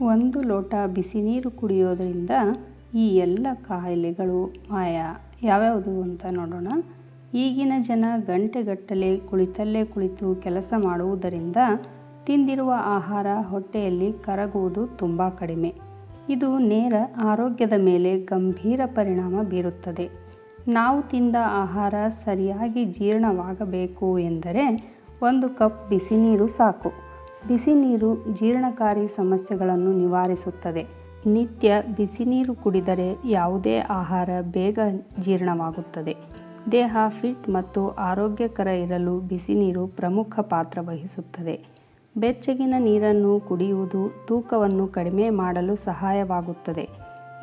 ಒಂದು ಲೋಟ ಬಿಸಿ ನೀರು ಕುಡಿಯೋದರಿಂದ ಈ ಎಲ್ಲ ಕಾಯಿಲೆಗಳು ಮಾಯ. ಯಾವ್ಯಾವುದು ಅಂತ ನೋಡೋಣ. ಈಗಿನ ಜನ ಗಂಟೆಗಟ್ಟಲೆ ಕುಳಿತಲ್ಲೇ ಕುಳಿತು ಕೆಲಸ ಮಾಡುವುದರಿಂದ ತಿಂದಿರುವ ಆಹಾರ ಹೊಟ್ಟೆಯಲ್ಲಿ ಕರಗುವುದು ತುಂಬ ಕಡಿಮೆ. ಇದು ನೇರ ಆರೋಗ್ಯದ ಮೇಲೆ ಗಂಭೀರ ಪರಿಣಾಮ ಬೀರುತ್ತದೆ. ನಾವು ತಿಂದ ಆಹಾರ ಸರಿಯಾಗಿ ಜೀರ್ಣವಾಗಬೇಕು ಎಂದರೆ ಒಂದು ಕಪ್ ಬಿಸಿ ನೀರು ಸಾಕು. ಬಿಸಿ ನೀರು ಜೀರ್ಣಕಾರಿ ಸಮಸ್ಯೆಗಳನ್ನು ನಿವಾರಿಸುತ್ತದೆ. ನಿತ್ಯ ಬಿಸಿ ನೀರು ಕುಡಿದರೆ ಯಾವುದೇ ಆಹಾರ ಬೇಗ ಜೀರ್ಣವಾಗುತ್ತದೆ. ದೇಹ ಫಿಟ್ ಮತ್ತು ಆರೋಗ್ಯಕರ ಇರಲು ಬಿಸಿ ನೀರು ಪ್ರಮುಖ ಪಾತ್ರ ವಹಿಸುತ್ತದೆ. ಬೆಚ್ಚಗಿನ ನೀರನ್ನು ಕುಡಿಯುವುದು ತೂಕವನ್ನು ಕಡಿಮೆ ಮಾಡಲು ಸಹಾಯವಾಗುತ್ತದೆ.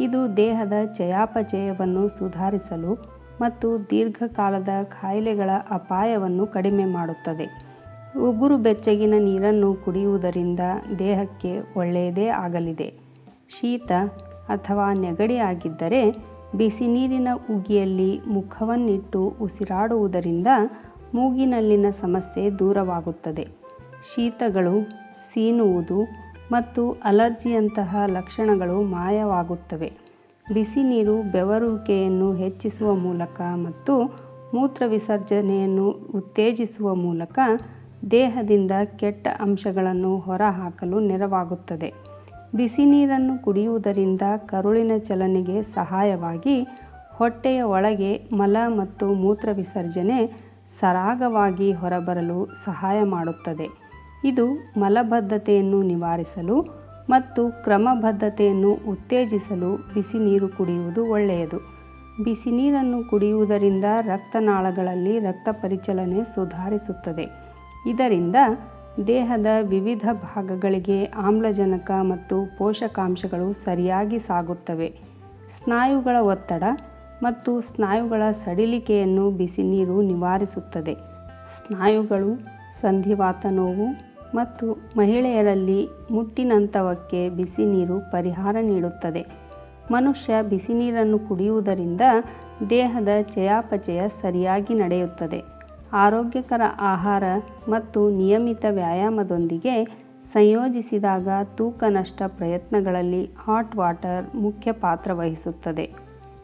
ಇದು ದೇಹದ ಚಯಾಪಚಯವನ್ನು ಸುಧಾರಿಸಲು ಮತ್ತು ದೀರ್ಘಕಾಲದ ಕಾಯಿಲೆಗಳ ಅಪಾಯವನ್ನು ಕಡಿಮೆ ಮಾಡುತ್ತದೆ. ಉಗುರು ಬೆಚ್ಚಗಿನ ನೀರನ್ನು ಕುಡಿಯುವುದರಿಂದ ದೇಹಕ್ಕೆ ಒಳ್ಳೆಯದೇ ಆಗಲಿದೆ. ಶೀತ ಅಥವಾ ನೆಗಡಿ ಆಗಿದ್ದರೆ ಬಿಸಿ ನೀರಿನ ಉಗಿಯಲ್ಲಿ ಮುಖವನ್ನಿಟ್ಟು ಉಸಿರಾಡುವುದರಿಂದ ಮೂಗಿನಲ್ಲಿನ ಸಮಸ್ಯೆ ದೂರವಾಗುತ್ತದೆ. ಶೀತಗಳು ಸೀನುವುದು ಮತ್ತು ಅಲರ್ಜಿಯಂತಹ ಲಕ್ಷಣಗಳು ಮಾಯವಾಗುತ್ತವೆ. ಬಿಸಿ ನೀರು ಬೆವರುವಿಕೆಯನ್ನು ಹೆಚ್ಚಿಸುವ ಮೂಲಕ ಮತ್ತು ಮೂತ್ರ ವಿಸರ್ಜನೆಯನ್ನು ಉತ್ತೇಜಿಸುವ ಮೂಲಕ ದೇಹದಿಂದ ಕೆಟ್ಟ ಅಂಶಗಳನ್ನು ಹೊರಹಾಕಲು ನೆರವಾಗುತ್ತದೆ. ಬಿಸಿ ನೀರನ್ನು ಕುಡಿಯುವುದರಿಂದ ಕರುಳಿನ ಚಲನೆಗೆ ಸಹಾಯವಾಗಿ ಹೊಟ್ಟೆಯ ಒಳಗೆ ಮಲ ಮತ್ತು ಮೂತ್ರ ವಿಸರ್ಜನೆ ಸರಾಗವಾಗಿ ಹೊರಬರಲು ಸಹಾಯ ಮಾಡುತ್ತದೆ. ಇದು ಮಲಬದ್ಧತೆಯನ್ನು ನಿವಾರಿಸಲು ಮತ್ತು ಕ್ರಮಬದ್ಧತೆಯನ್ನು ಉತ್ತೇಜಿಸಲು ಬಿಸಿ ನೀರು ಕುಡಿಯುವುದು ಒಳ್ಳೆಯದು. ಬಿಸಿ ನೀರನ್ನು ಕುಡಿಯುವುದರಿಂದ ರಕ್ತನಾಳಗಳಲ್ಲಿ ರಕ್ತ ಪರಿಚಲನೆ ಸುಧಾರಿಸುತ್ತದೆ. ಇದರಿಂದ ದೇಹದ ವಿವಿಧ ಭಾಗಗಳಿಗೆ ಆಮ್ಲಜನಕ ಮತ್ತು ಪೋಷಕಾಂಶಗಳು ಸರಿಯಾಗಿ ಸಾಗುತ್ತವೆ. ಸ್ನಾಯುಗಳ ಒತ್ತಡ ಮತ್ತು ಸ್ನಾಯುಗಳ ಸಡಿಲಿಕೆಯನ್ನು ಬಿಸಿ ನೀರು ನಿವಾರಿಸುತ್ತದೆ. ಸ್ನಾಯುಗಳು ಸಂಧಿವಾತ ನೋವು ಮತ್ತು ಮಹಿಳೆಯರಲ್ಲಿ ಮುಟ್ಟಿನಂತವಕ್ಕೆ ಬಿಸಿ ನೀರು ಪರಿಹಾರ ನೀಡುತ್ತದೆ. ಮನುಷ್ಯ ಬಿಸಿ ನೀರನ್ನು ಕುಡಿಯುವುದರಿಂದ ದೇಹದ ಚಯಾಪಚಯ ಸರಿಯಾಗಿ ನಡೆಯುತ್ತದೆ. ಆರೋಗ್ಯಕರ ಆಹಾರ ಮತ್ತು ನಿಯಮಿತ ವ್ಯಾಯಾಮದೊಂದಿಗೆ ಸಂಯೋಜಿಸಿದಾಗ ತೂಕ ನಷ್ಟ ಪ್ರಯತ್ನಗಳಲ್ಲಿ ಹಾಟ್ ವಾಟರ್ ಮುಖ್ಯ ಪಾತ್ರ ವಹಿಸುತ್ತದೆ.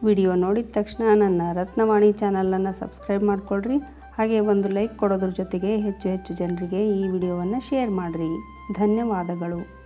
ವಿಡಿಯೋ ನೋಡಿದ ತಕ್ಷಣ ನನ್ನ ರತ್ನವಾಣಿ ಚಾನಲನ್ನು ಸಬ್ಸ್ಕ್ರೈಬ್ ಮಾಡಿಕೊಳ್ಳ್ರಿ ಹಾಗೆ ಒಂದು ಲೈಕ್ ಕೊಡೋದ್ರ ಜೊತೆಗೆ ಹೆಚ್ಚು ಹೆಚ್ಚು ಜನರಿಗೆ ಈ ವಿಡಿಯೋವನ್ನು ಶೇರ್ ಮಾಡಿರಿ. ಧನ್ಯವಾದಗಳು.